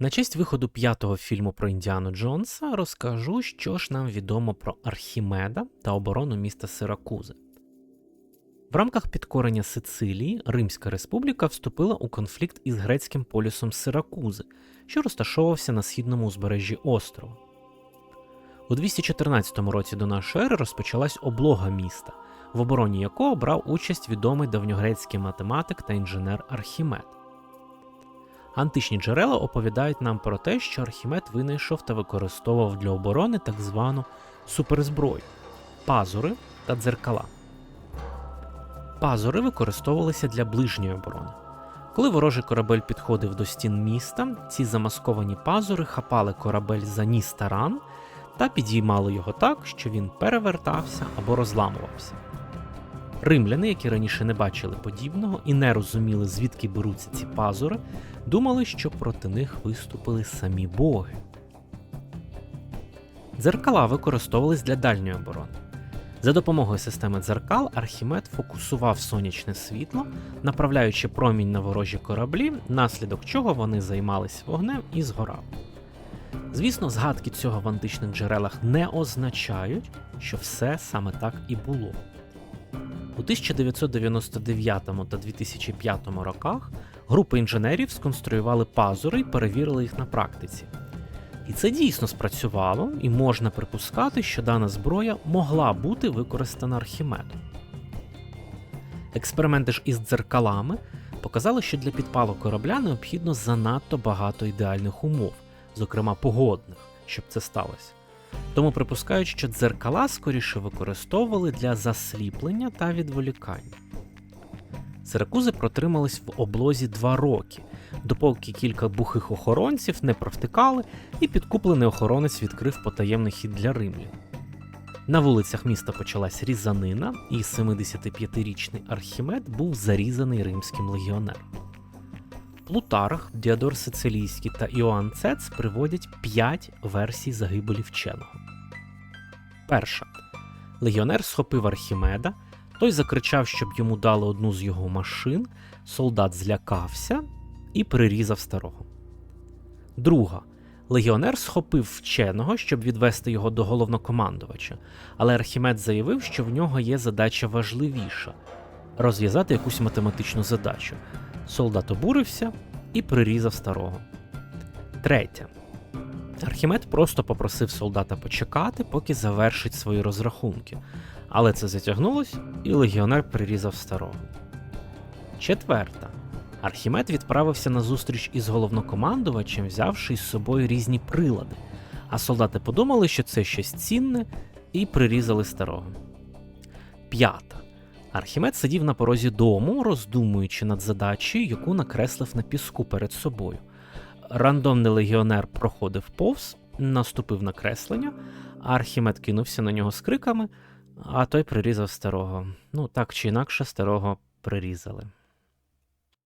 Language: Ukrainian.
На честь виходу п'ятого фільму про Індіану Джонса розкажу, що ж нам відомо про Архімеда та оборону міста Сиракузи. В рамках підкорення Сицилії Римська республіка вступила у конфлікт із грецьким полюсом Сиракузи, що розташовувався на східному узбережжі острова. У 214 році до нашої ери розпочалась облога міста, в обороні якого брав участь відомий давньогрецький математик та інженер Архімед. Античні джерела оповідають нам про те, що Архімед винайшов та використовував для оборони так звану суперзброю пазури та дзеркала. Пазури використовувалися для ближньої оборони. Коли ворожий корабель підходив до стін міста, ці замасковані пазури хапали корабель за ніс та ран та підіймали його так, що він перевертався або розламувався. Римляни, які раніше не бачили подібного і не розуміли, звідки беруться ці пазури, думали, що проти них виступили самі боги. Дзеркала використовувались для дальньої оборони. За допомогою системи дзеркал Архімед фокусував сонячне світло, направляючи промінь на ворожі кораблі, наслідок чого вони займались вогнем і згорали. Звісно, згадки цього в античних джерелах не означають, що все саме так і було. У 1999 та 2005 роках групи інженерів сконструювали пазури і перевірили їх на практиці. І це дійсно спрацювало, і можна припускати, що дана зброя могла бути використана Архімедом. Експерименти ж із дзеркалами показали, що для підпалу корабля необхідно занадто багато ідеальних умов, зокрема погодних, щоб це сталося. Тому припускають, що дзеркала скоріше використовували для засліплення та відволікання. Сиракузи протримались в облозі два роки, допоки кілька бухих охоронців не провтикали, і підкуплений охоронець відкрив потаємний хід для римлян. На вулицях міста почалась різанина, і 75-річний Архімед був зарізаний римським легіонером. Плутарх, Діадор Сицилійський та Іоанн Цец приводять 5 версій загибелі вченого. Перша. Легіонер схопив Архімеда, той закричав, щоб йому дали одну з його машин, солдат злякався і прирізав старого. Друга. Легіонер схопив вченого, щоб відвести його до головнокомандувача, але Архімед заявив, що в нього є задача важливіша розв'язати якусь математичну задачу. Солдат обурився і прирізав старого. Третє. Архімед просто попросив солдата почекати, поки завершить свої розрахунки, але це затягнулось, і легіонер прирізав старого. Четверта. Архімед відправився на зустріч із головнокомандувачем, взявши із собою різні прилади, а солдати подумали, що це щось цінне, і прирізали старого. П'ята. Архімед сидів на порозі дому, роздумуючи над задачею, яку накреслив на піску перед собою. Рандомний легіонер проходив повз, наступив на креслення, а Архімед кинувся на нього з криками, а той прирізав старого. Ну, так чи інакше, старого прирізали.